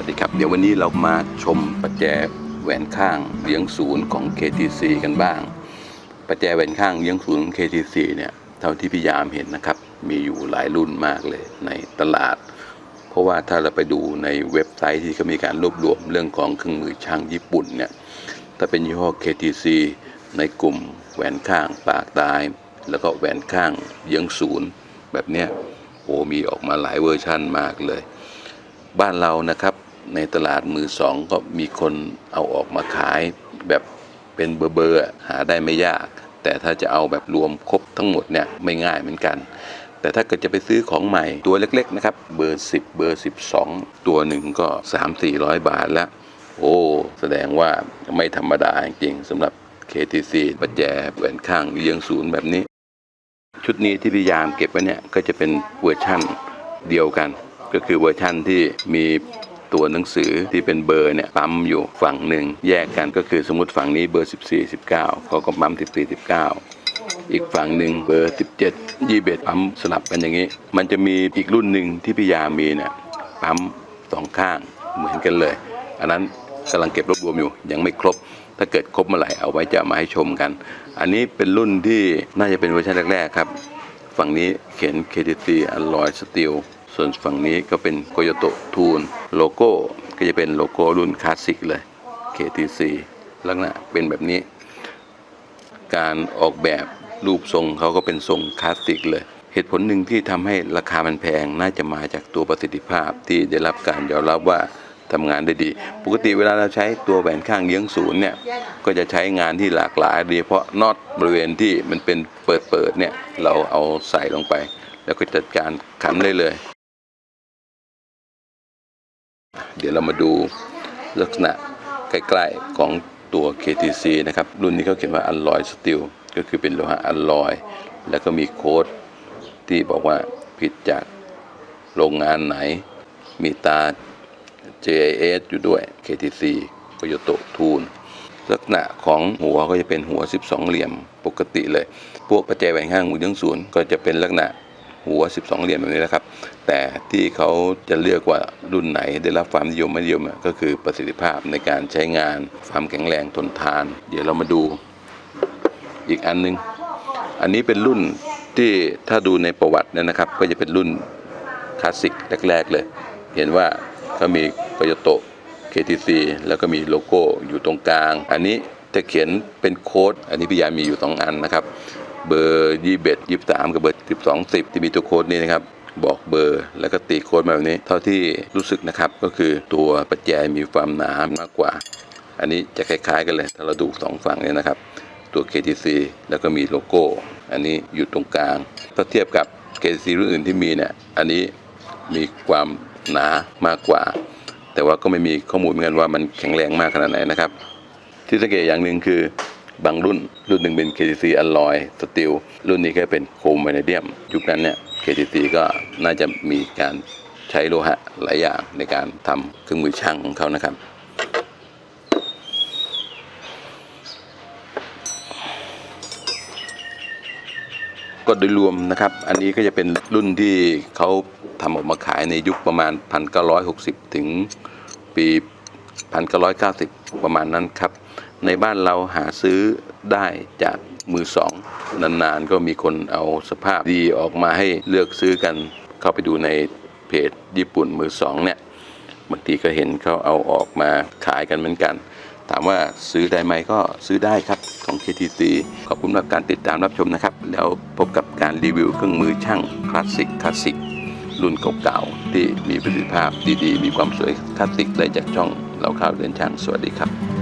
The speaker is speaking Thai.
วัสดีครับ เดี๋ยววันนี้เรามาชมประแจแหวนข้างเลี้ยงศูนย์ของ KTC กันบ้าง ประแจแหวนข้างเลี้ยงศูนย์ KTC เนี่ยเท่าที่พี่ยามเห็นนะครับ มีอยู่หลายรุ่นมากเลยในตลาด เพราะว่าถ้าเราไปดูในเว็บไซต์ที่เขามีการรวบรวมเรื่องของเครื่องมือช่างญี่ปุ่นเนี่ยถ้าเป็นยี่ห้อ KTC ในกลุ่มแหวนข้างปากตาย แล้วก็แหวนข้างเยื้องศูนย์แบบเนี้ยโอ้มีออกมาหลายเวอร์ชั่นมากเลย บ้านเรานะครับ ในตลาดมือสองก็มีคนเอาออกมาขายแบบเป็นเบอร์เบอร์หาได้ไม่ยาก แต่ถ้าจะเอาแบบรวมครบทั้งหมดเนี่ยไม่ง่ายเหมือนกัน แต่ถ้าเกิดจะไปซื้อของใหม่ตัวเล็กๆนะครับเบอร์ 10 เบอร์ 12 ตัวหนึ่งก็ 3-400 บาทแล้ว โอ้แสดงว่าไม่ธรรมดาจริงๆสำหรับ KTC ประแจแหวนข้างเลี้ยงศูนย์แบบนี้ ชุดนี้ที่พยายามเก็บไว้เนี่ยก็จะเป็นเวอร์ชั่นเดียวกัน ก็คือเวอร์ชั่นที่มี ตัวหนังสือที่เป็นเบอร์เนี่ยปั๊มอยู่ฝั่งหนึ่งแยกกันก็คือสมมติฝั่งนี้เบอร์ 14 19เขาก็ปั๊ม14 19อีกฝั่งหนึ่งเบอร์ 17 21ปั๊มสลับกันอย่างนี้ มันจะมีอีกรุ่นหนึ่งที่พิยามีเนี่ยปั๊มสองข้างเหมือนกันเลย อันนั้นกำลังเก็บรวบรวมอยู่ยังไม่ครบ ถ้าเกิดครบเมื่อไหร่เอาไว้จะมาให้ชมกัน อันนี้เป็นรุ่นที่น่าจะเป็นเวอร์ชันแรกๆครับ ฝั่งนี้เขียน KTC Alloy Steel ส่วนฝั่งนี้ก็เป็น Koyoto Tool โลโก้ก็จะเป็นโลโก้รุ่นคลาสสิกเลย KTC ลักษณะเป็นแบบนี้ การออกแบบรูปทรงเขาก็เป็นทรงคลาสสิกเลยเหตุผลหนึ่งที่ทำให้ราคามันแพงน่าจะมาจากตัวประสิทธิภาพที่ได้รับการยอมรับว่าทำงานได้ดี ปกติเวลาเราใช้ตัวแหวนข้างเลี้ยงศูนย์เนี่ยก็จะใช้งานที่หลากหลายโดยเฉพาะน็อตบริเวณที่มันเป็นเปิดๆเนี่ยเราเอาใส่ลงไป แล้วก็จัดการขันได้เลย เดี๋ยวเรามาดูลักษณะใกล้ๆของตัว KTC นะครับ รุ่นนี้เขาเขียนว่า Alloy Steel ก็คือเป็นโลหะอลลอย แล้วก็มีโค้ดที่บอกว่าผิดจากโรงงานไหน มีตา JIS อยู่ด้วย KTC Toyota Tool ลักษณะของหัวก็จะเป็นหัว 12 เหลี่ยมปกติเลย พวกประแจแหวนข้างหูยังศูนย์ก็จะเป็นลักษณะ หัว 12 เหลี่ยมแบบนี้นะครับ แต่ที่เขาจะเลือกว่ารุ่นไหนได้รับความนิยมไม่นิยมก็คือประสิทธิภาพในการใช้งานความแข็งแรงทนทาน เดี๋ยวเรามาดูอีกอันนึง อันนี้เป็นรุ่นที่ถ้าดูในประวัติเนี่ยนะครับ ก็จะเป็นรุ่นคลาสสิกแรกๆเลย เห็นว่าก็มีโตโยโต KTC แล้วก็มีโลโก้อยู่ตรงกลาง อันนี้จะเขียนเป็นโค้ด อันนี้พี่ยามีอยู่สองอันนะครับ เบอร์ยี่สิบเอ็ดยี่สิบสามกับเบอร์สิบสองสิบที่มีตัวโค้ดนี้นะครับบอกเบอร์ แล้วก็ตีโค้ดมาแบบนี้ เท่าที่รู้สึกนะครับก็คือตัวประแจมีความหนามากกว่า อันนี้จะคล้ายๆกันเลย ถ้าเราดูสองฝั่งเนี่ยนะครับ ตัว KTC แล้วก็มีโลโก้ อันนี้อยู่ตรงกลาง ถ้าเทียบกับ KTC รุ่นอื่นที่มีเนี่ยอันนี้มีความหนามากกว่า แต่ว่าก็ไม่มีข้อมูลเหมือนกันว่ามันแข็งแรงมากขนาดไหนนะครับ ที่สังเกตอย่างหนึ่งคือ บางรุ่น รุ่นหนึ่งเป็น KTC Alloy Steel รุ่นนี้ก็เป็นโครมไวนาเดียม ยุคนั้นเนี่ย KTC ก็น่าจะมีการใช้โลหะหลายอย่างในการทำเครื่องมือช่างของเขานะครับก็โดยรวมนะครับ อันนี้ก็จะเป็นรุ่นที่เขาทำออกมาขายในยุคประมาณ 1960 ถึงปี 1990 ประมาณนั้นครับ ในบ้านเราหาซื้อได้จากมือสองนานๆ ก็มีคนเอาสภาพดีออกมาให้เลือกซื้อกันเข้าไปดูในเพจญี่ปุ่นมือสองเนี่ยบางทีก็เห็นเขาเอาออกมาขายกันเหมือนกัน ถามว่าซื้อได้ไหมก็ซื้อได้ครับของ KTC ขอบคุณสำหรับการติดตามรับชมนะครับ แล้วพบกับการรีวิวเครื่องมือช่างคลาสสิกคลาสสิกรุ่นเก่าๆที่มีประสิทธิภาพดีๆ มีความสวยคลาสสิกได้จากช่องเราข่าวเดินช่างสวัสดีครับ